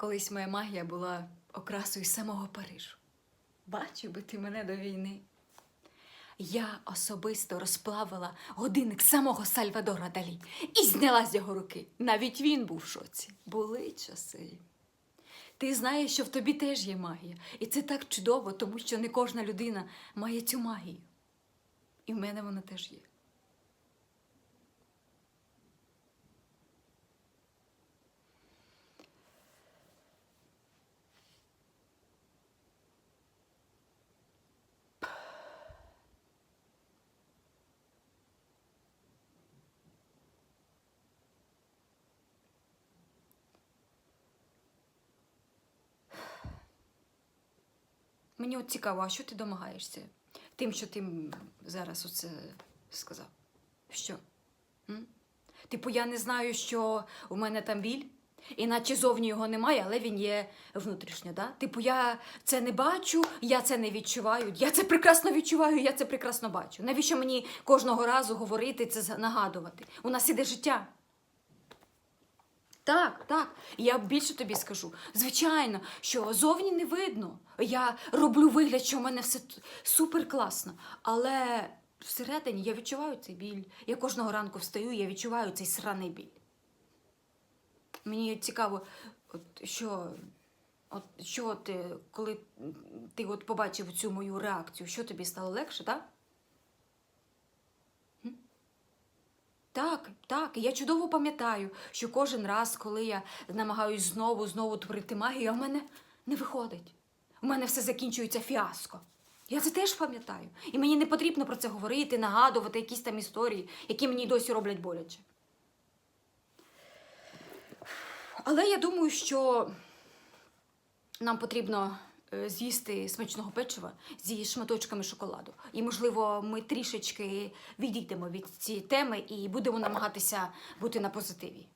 Колись моя магія була окрасою самого Парижу. Бачив би ти мене до війни. Я особисто розплавила годинник самого Сальвадора Далі і зняла з його руки. Навіть він був в шоці. Були часи. Ти знаєш, що в тобі теж є магія. І це так чудово, тому що не кожна людина має цю магію. І в мене вона теж є. Мені от цікаво, а що ти домагаєшся? Тим, що ти зараз оце сказав. Що? М? Типу, я не знаю, що у мене там біль, іначе зовні його немає, але він є внутрішньо. Да? Типу, я це не бачу, я це не відчуваю. Я це прекрасно відчуваю, я це прекрасно бачу. Навіщо мені кожного разу говорити це нагадувати? У нас іде життя. Так, так. Я більше тобі скажу. Звичайно, що зовні не видно. Я роблю вигляд, що в мене все супер класно. Але всередині я відчуваю цей біль. Я кожного ранку встаю, я відчуваю цей сраний біль. Мені цікаво, от що, от що ти, коли ти от побачив цю мою реакцію, що тобі стало легше, так? Так, так, я чудово пам'ятаю, що кожен раз, коли я намагаюсь знову знову творити магію, а в мене не виходить. У мене все закінчується фіаско. Я це теж пам'ятаю. І мені не потрібно про це говорити, нагадувати якісь там історії, які мені досі роблять боляче. Але я думаю, що нам потрібно з'їсти смачного печива зі шматочками шоколаду. І, можливо, ми трішечки відійдемо від цієї теми і будемо намагатися бути на позитиві.